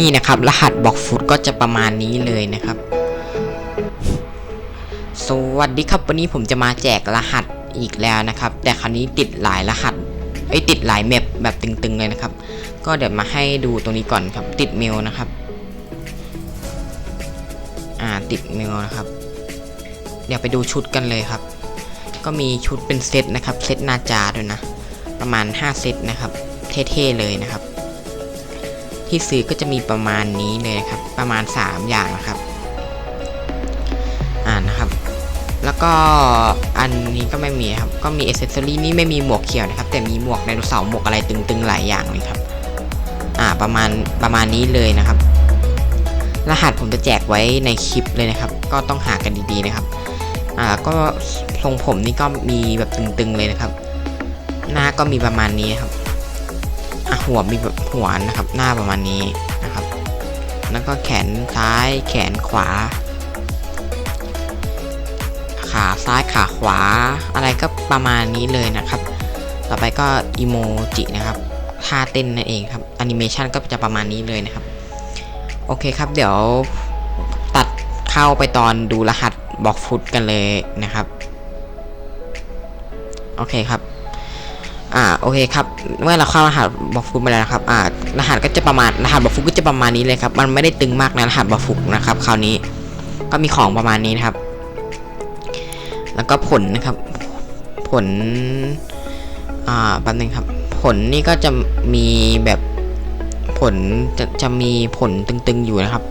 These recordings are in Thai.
นี่นะครับ รหัสบ็อกฟุตก็จะประมาณนี้เลยนะครับ สวัสดีครับวันนี้ผมจะมาแจกรหัสอีกแล้วนะครับ แต่คราวนี้ติดหลายรหัสไอยติดหลายแมปแบบตึงๆเลยนะครับ ก็เดี๋ยวมาให้ดูตรงนี้ก่อนครับ ติดเมลนะครับ อ่าติดเมลนะครับ เดี๋ยวไปดูชุดกันเลยครับ ก็มีชุดเป็นเซตนะครับ เซตนาจาด้วยนะ ประมาณ 5 เซตนะครับ เท่ๆเลยนะครับ ที่ซื้อก็จะมีประมาณนี้เลยนะครับ ประมาณ 3 อย่างนะครับ อ่านะครับ แล้วก็อันนี้ก็ไม่มีครับ ก็มีอเซสซอรี่นี่ไม่มีหมวกเขียวนะครับ แต่มีหมวกไดโนเสาร์หมวกอะไรตึงๆหลายอย่างเลยครับ อ่าประมาณประมาณนี้เลยนะครับ รหัสผมจะแจกไว้ในคลิปเลยนะครับ ก็ต้องหากันดีๆนะครับ อ่าก็ทรงผมนี่ก็มีแบบตึงๆเลยนะครับ หน้าก็มีประมาณนี้ครับ หัวมีแบบหัวนะครับ หน้าประมาณนี้นะครับ แล้วก็แขนซ้ายแขนขวา ขาซ้ายขาขวา อะไรก็ประมาณนี้เลยนะครับ ต่อไปก็อีโมจินะครับท่าเต้นนั่นเองครับแอนิเมชันก็จะประมาณนี้เลยนะครับ โอเคครับ เดี๋ยวตัดเข้าไปตอนดูรหัสบอกฟุตกันเลยนะครับ โอเคครับ อ่าโอเคครับเมื่อเราเข้ารหัสบอกฟุตมาแล้วนะครับอ่ารหัสก็จะประมาณรหัสบอกฟุตก็จะประมาณนี้เลยครับมันไม่ได้ตึงมากนะรหัสบอกฟุตนะครับคราวนี้ก็มีของประมาณนี้นะครับ แล้วก็ผลนะครับ ผลอ่าแป๊บนึงครับ ผลนี่ก็จะมีแบบผลจะจะมีผลตึงๆอยู่นะครับ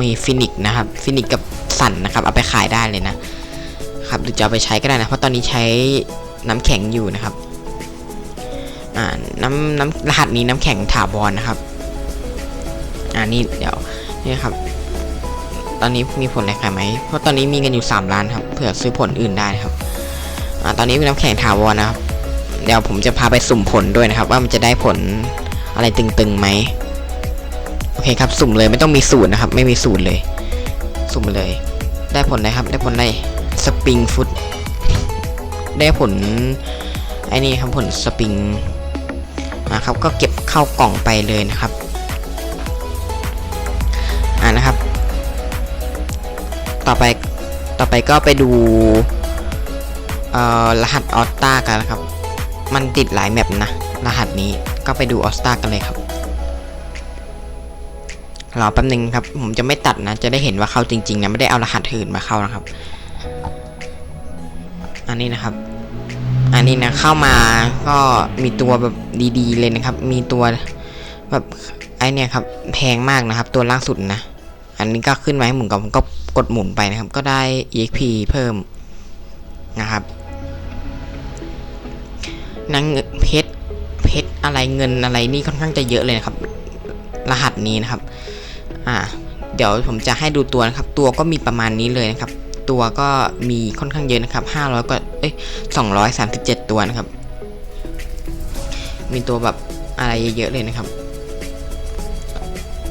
มีฟินิกนะครับฟินิกกับสันนะครับ เอาไปขายได้เลยนะครับหรือจะเอาไปใช้ก็ได้นะเพราะตอนนี้ใช้น้ำแข็งอยู่นะครับ อ่าน้ำน้ำรหัสนี้น้ำแข็งถาวรนะครับ อ่านี่เดี๋ยวนี่ครับ ตอนนี้มีผลอะไรขายไหมเพราะตอนนี้มีเงินอยู่ 3 ล้านครับเผื่อซื้อผลอื่นได้ครับ อ่าตอนนี้มีน้ำแข็งถาวรนะครับ เดี๋ยวผมจะพาไปสุ่มผลด้วยนะครับ ว่ามันจะได้ผลอะไรตึงๆไหมโอเคครับสุ่มเลยไม่ต้องมีสูตรนะครับ ไม่มีสูตรเลย สุ่มเลย ได้ผลอะไรครับ ได้ผลอะไรสปริงฟุตได้ผลไอ้นี่ครับผลสปริง นะครับ ก็เก็บเข้ากล่องไปเลยนะครับอ่านะครับ ต่อไปต่อไปก็ไปดูเอ่อรหัสออสตากันนะครับ มันติดหลายแมปนะ รหัสนี้ก็ไปดูออสตากันเลยครับรอแป๊บนึงครับ ผมจะไม่ตัดนะ จะได้เห็นว่าเข้าจริงๆนะ ไม่ได้เอารหัสอื่นมาเข้านะครับ อันนี้นะครับ อันนี้นะเข้ามาก็มีตัวแบบดีๆเลยนะครับ มีตัวแบบไอเนี่ยครับแพงมากนะครับ ตัวล่างสุดนะ อันนี้ก็ขึ้นมาให้หมุนกับผมก็กดหมุนไปนะครับ ก็ได้ exp เพิ่มนะครับนังเพชรเพชรอะไรเงินอะไรนี่ค่อนข้างจะเยอะเลยนะครับ รหัสนี้นะครับ อ่า เดี๋ยวผมจะให้ดูตัวนะครับ ตัวก็มีประมาณนี้เลยนะครับ ตัวก็มีค่อนข้างเยอะนะครับ 500กว่าเอ้ย237 ตัวนะครับ มีตัวแบบอะไรเยอะๆเลยนะครับ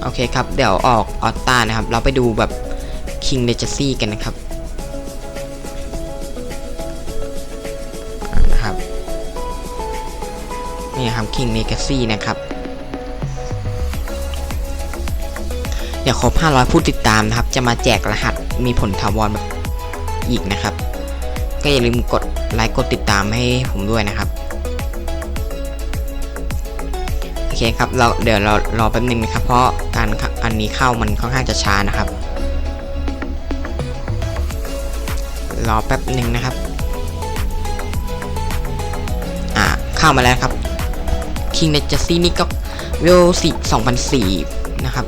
โอเคครับ เดี๋ยวออกออตตานะครับ เราไปดูแบบ King Legacy กันนะครับนะครับนี่ครับ King Legacy นะครับเดี๋ยวครบ 500 ผู้ติดตามนะครับ จะมาแจกรหัสมีผลทาวรแบบ อีกนะครับ ก็อย่าลืมกดไลค์กดติดตามให้ผมด้วยนะครับโอเคครับเราเดี๋ยวเรารอแป๊บนึงนะครับ เพราะการอันนี้เข้ามันค่อนข้างจะช้านะครับ รอแป๊บหนึ่งนะครับอ่าเข้ามาแล้วครับ King n e g a c y นี่ก็เวลสี่สองพันสี่นะครับ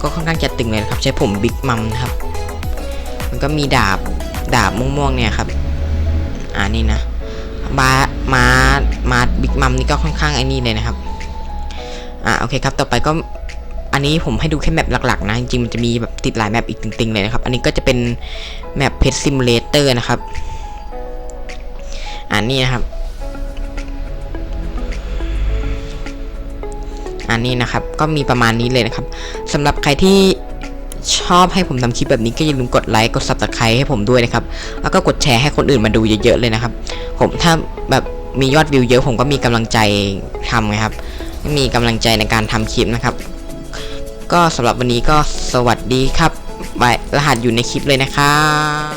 ก็ค่อนข้างจะตึงเลยนะครับ ใช้ผมบิ๊กมัมนะครับ มันก็มีดาบ ดาบม่วงๆเนี่ยครับ อ่านี่นะบามามาบิ๊กมัมนี่ก็ค่อนข้างไอ้นี่เลยนะครับ อ่าโอเคครับ ต่อไปก็ อันนี้ผมให้ดูแค่แมปหลักๆนะ จริงๆมันจะมีแบบติดหลายแมปอีกตึงๆเลยนะครับ อันนี้ก็จะเป็นแมปเพชรซิมูเลเตอร์นะครับอันนี้นะครับ อันนี้นะครับ ก็มีประมาณนี้เลยนะครับสำหรับใครที่ ชอบให้ผมทำคลิปแบบนี้ก็อย่าลืมกดไลค์กด subscribe ให้ผมด้วยนะครับ แล้วก็กดแชร์ให้คนอื่นมาดูเยอะๆเลยนะครับ ผมถ้าแบบมียอดวิวเยอะผมก็มีกำลังใจทำนะครับ มีกำลังใจในการทำคลิปนะครับ ก็สำหรับวันนี้ก็สวัสดีครับไว้รหัสอยู่ในคลิปเลยนะครับ